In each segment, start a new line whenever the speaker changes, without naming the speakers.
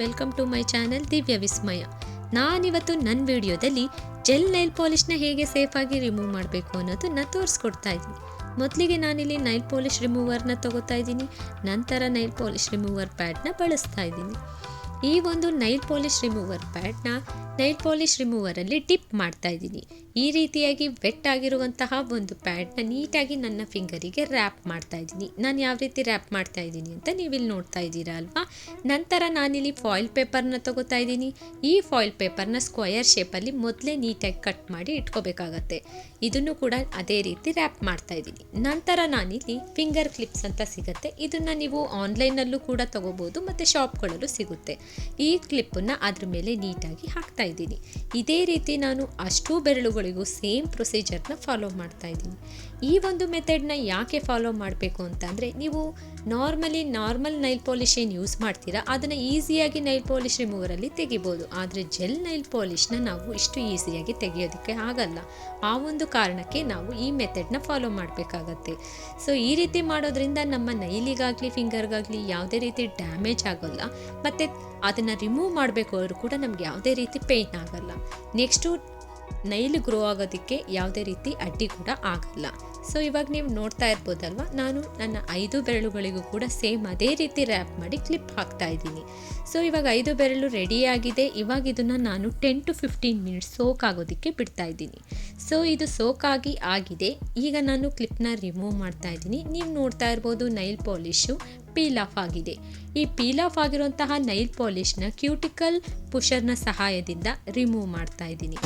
Welcome to my channel ದಿವ್ಯ ವಿಸ್ಮಯ. ನಾನಿವತ್ತು ನನ್ನ ವಿಡಿಯೋದಲ್ಲಿ ಜೆಲ್ ನೈಲ್ ಪಾಲಿಷ್ನ ಹೇಗೆ ಸೇಫಾಗಿ ರಿಮೂವ್ ಮಾಡಬೇಕು ಅನ್ನೋದನ್ನ ತೋರಿಸ್ಕೊಡ್ತಾ ಇದ್ದೀನಿ. ಮೊದಲಿಗೆ ನಾನಿಲ್ಲಿ ನೈಲ್ ಪಾಲಿಷ್ ರಿಮೂವರ್ನ ತಗೋತಾ ಇದ್ದೀನಿ, ನಂತರ ನೈಲ್ ಪಾಲಿಷ್ ರಿಮೂವರ್ ಪ್ಯಾಡ್ನ ಬಳಸ್ತಾ ಇದ್ದೀನಿ. ಈ ಒಂದು ನೈಲ್ ಪಾಲಿಷ್ ರಿಮೂವರ್ ಪ್ಯಾಡ್ನ ನೈಲ್ ಪಾಲಿಷ್ ರಿಮೂವರಲ್ಲಿ ಡಿಪ್ ಮಾಡ್ತಾ ಇದ್ದೀನಿ. ಈ ರೀತಿಯಾಗಿ ವೆಟ್ ಆಗಿರುವಂತಹ ಒಂದು ಪ್ಯಾಡ್ನ ನೀಟಾಗಿ ನನ್ನ ಫಿಂಗರಿಗೆ ರ್ಯಾಪ್ ಮಾಡ್ತಾ ಇದ್ದೀನಿ. ನಾನು ಯಾವ ರೀತಿ ರ್ಯಾಪ್ ಮಾಡ್ತಾ ಇದ್ದೀನಿ ಅಂತ ನೀವಿಲ್ಲಿ ನೋಡ್ತಾ ಇದ್ದೀರಾ ಅಲ್ವಾ? ನಂತರ ನಾನಿಲ್ಲಿ ಫಾಯಿಲ್ ಪೇಪರ್ನ ತಗೋತಾ ಇದ್ದೀನಿ. ಈ ಫಾಯಿಲ್ ಪೇಪರ್ನ ಸ್ಕ್ವಯರ್ ಶೇಪಲ್ಲಿ ಮೊದಲೇ ನೀಟಾಗಿ ಕಟ್ ಮಾಡಿ ಇಟ್ಕೋಬೇಕಾಗತ್ತೆ. ಇದನ್ನು ಕೂಡ ಅದೇ ರೀತಿ ರ್ಯಾಪ್ ಮಾಡ್ತಾ ಇದ್ದೀನಿ. ನಂತರ ನಾನಿಲ್ಲಿ ಫಿಂಗರ್ ಕ್ಲಿಪ್ಸ್ ಅಂತ ಸಿಗುತ್ತೆ. ಇದನ್ನು ನೀವು ಆನ್ಲೈನಲ್ಲೂ ಕೂಡ ತಗೋಬೋದು, ಮತ್ತು ಶಾಪ್ಗಳಲ್ಲೂ ಸಿಗುತ್ತೆ. ಈ ಕ್ಲಿಪ್ಪನ್ನು ಅದ್ರ ಮೇಲೆ ನೀಟಾಗಿ ಹಾಕ್ತಾ ಇದ್ದೀನಿ. ಇದೇ ರೀತಿ ನಾನು ಅಷ್ಟೂ ಬೆರಳುಗಳಿಗೂ ಸೇಮ್ ಪ್ರೊಸೀಜರ್ನ ಫಾಲೋ ಮಾಡ್ತಾ ಇದ್ದೀನಿ. ಈ ಒಂದು ಮೆಥಡ್ನ ಯಾಕೆ ಫಾಲೋ ಮಾಡಬೇಕು ಅಂತಂದರೆ, ನೀವು ನಾರ್ಮಲಿ ನಾರ್ಮಲ್ ನೈಲ್ ಪಾಲಿಷ್ ಏನು ಯೂಸ್ ಮಾಡ್ತೀರಾ, ಅದನ್ನು ಈಸಿಯಾಗಿ ನೈಲ್ ಪಾಲಿಷ್ ರಿಮೂವರಲ್ಲಿ ತೆಗಿಬೋದು. ಆದರೆ ಜೆಲ್ ನೈಲ್ ಪಾಲಿಷ್ನ ನಾವು ಇಷ್ಟು ಈಸಿಯಾಗಿ ತೆಗೆಯೋದಕ್ಕೆ ಆಗಲ್ಲ. ಆ ಒಂದು ಕಾರಣಕ್ಕೆ ನಾವು ಈ ಮೆಥಡ್ನ ಫಾಲೋ ಮಾಡಬೇಕಾಗತ್ತೆ. ಸೊ ಈ ರೀತಿ ಮಾಡೋದ್ರಿಂದ ನಮ್ಮ ನೈಲಿಗಾಗಲಿ ಫಿಂಗರ್ಗಾಗಲಿ ಯಾವುದೇ ರೀತಿ ಡ್ಯಾಮೇಜ್ ಆಗೋಲ್ಲ. ಮತ್ತು ಅದನ್ನು ರಿಮೂವ್ ಮಾಡಬೇಕು ಅವರು ಕೂಡ ನಮ್ಗೆ ಯಾವುದೇ ರೀತಿ ಪೇಯ್ನ್ ಆಗಲ್ಲ. ನೆಕ್ಸ್ಟು ನೈಲ್ ಗ್ರೋ ಆಗೋದಕ್ಕೆ ಯಾವುದೇ ರೀತಿ ಅಡ್ಡಿ ಕೂಡ ಆಗಲ್ಲ. ಸೊ ಇವಾಗ ನೀವು ನೋಡ್ತಾ ಇರ್ಬೋದಲ್ವ? ನಾನು ನನ್ನ ಐದು ಬೆರಳುಗಳಿಗೂ ಕೂಡ ಸೇಮ್ ಅದೇ ರೀತಿ ರ್ಯಾಪ್ ಮಾಡಿ ಕ್ಲಿಪ್ ಹಾಕ್ತಾ ಇದ್ದೀನಿ. ಸೊ ಇವಾಗ ಐದು ಬೆರಳು ರೆಡಿಯಾಗಿದೆ ಇವಾಗ ಇದನ್ನು ನಾನು ten to fifteen minutes soak ಆಗೋದಕ್ಕೆ ಬಿಡ್ತಾ ಇದ್ದೀನಿ. ಸೊ ಇದು ಸೋಕಾಗಿ ಆಗಿದೆ. ಈಗ ನಾನು ಕ್ಲಿಪ್ನ ರಿಮೂವ್ ಮಾಡ್ತಾ ಇದ್ದೀನಿ. ನೀವು ನೋಡ್ತಾ ಇರ್ಬೋದು ನೈಲ್ ಪಾಲಿಶು ಪೀಲ್ ಆಫ್ ಆಗಿದೆ. ಈ ಪೀಲ್ ಆಫ್ ಆಗಿರುವಂತಹ ನೈಲ್ ಪಾಲಿಶ್ನ ಕ್ಯೂಟಿಕಲ್ ಪುಷರ್ನ ಸಹಾಯದಿಂದ ರಿಮೂವ್ ಮಾಡ್ತಾ ಇದ್ದೀನಿ.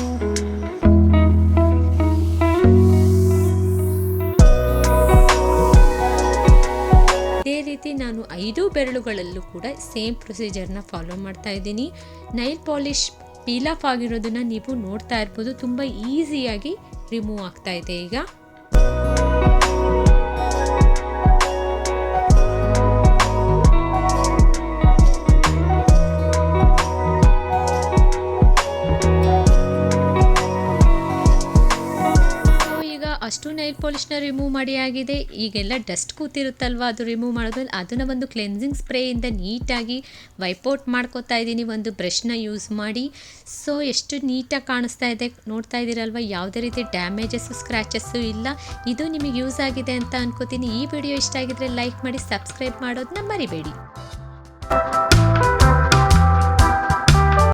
ರೀತಿ ನಾನು ಐದು ಬೆರಳುಗಳಲ್ಲೂ ಕೂಡ ಸೇಮ್ ಪ್ರೊಸೀಜರ್ನ ಫಾಲೋ ಮಾಡ್ತಾ ಇದ್ದೀನಿ. ನೈಲ್ ಪಾಲಿಶ್, ಪೀಲ್ ಆಫ್ ಆಗಿರೋದನ್ನ ನೀವು ನೋಡ್ತಾ ಇರ್ಬೋದು. ತುಂಬ ಈಸಿಯಾಗಿ ರಿಮೂವ್ ಆಗ್ತಾ ಇದೆ ಈಗ. ಅಷ್ಟು ನೈಲ್ ಪಾಲಿಷ್ನ ರಿಮೂವ್ ಮಾಡಿ ಆಗಿದೆ. ಈಗೆಲ್ಲ ಡಸ್ಟ್ ಕೂತಿರುತ್ತಲ್ವ? ಅದು ರಿಮೂವ್ ಮಾಡೋದು ಅದನ್ನು ಒಂದು ಕ್ಲೆನ್ಸಿಂಗ್ ಸ್ಪ್ರೇಯಿಂದ ನೀಟಾಗಿ ವೈಪೌಟ್ ಮಾಡ್ಕೋತಾ ಇದ್ದೀನಿ. ಒಂದು ಬ್ರಷ್ನ ಯೂಸ್ ಮಾಡಿ. ಸೊ ಎಷ್ಟು ನೀಟಾಗಿ ಕಾಣಿಸ್ತಾ ಇದೆ ನೋಡ್ತಾ ಇದ್ದೀರಲ್ವ? ಯಾವುದೇ ರೀತಿ ಡ್ಯಾಮೇಜಸ್ಸು ಸ್ಕ್ರ್ಯಾಚಸ್ಸು ಇಲ್ಲ. ಇದು ನಿಮಗೆ ಯೂಸ್ ಆಗಿದೆ ಅಂತ ಅನ್ಕೋತೀನಿ. ಈ ವಿಡಿಯೋ ಇಷ್ಟ ಆಗಿದ್ರೆ ಲೈಕ್ ಮಾಡಿ ಸಬ್ಸ್ಕ್ರೈಬ್ ಮಾಡೋದನ್ನ ಮರಿಬೇಡಿ.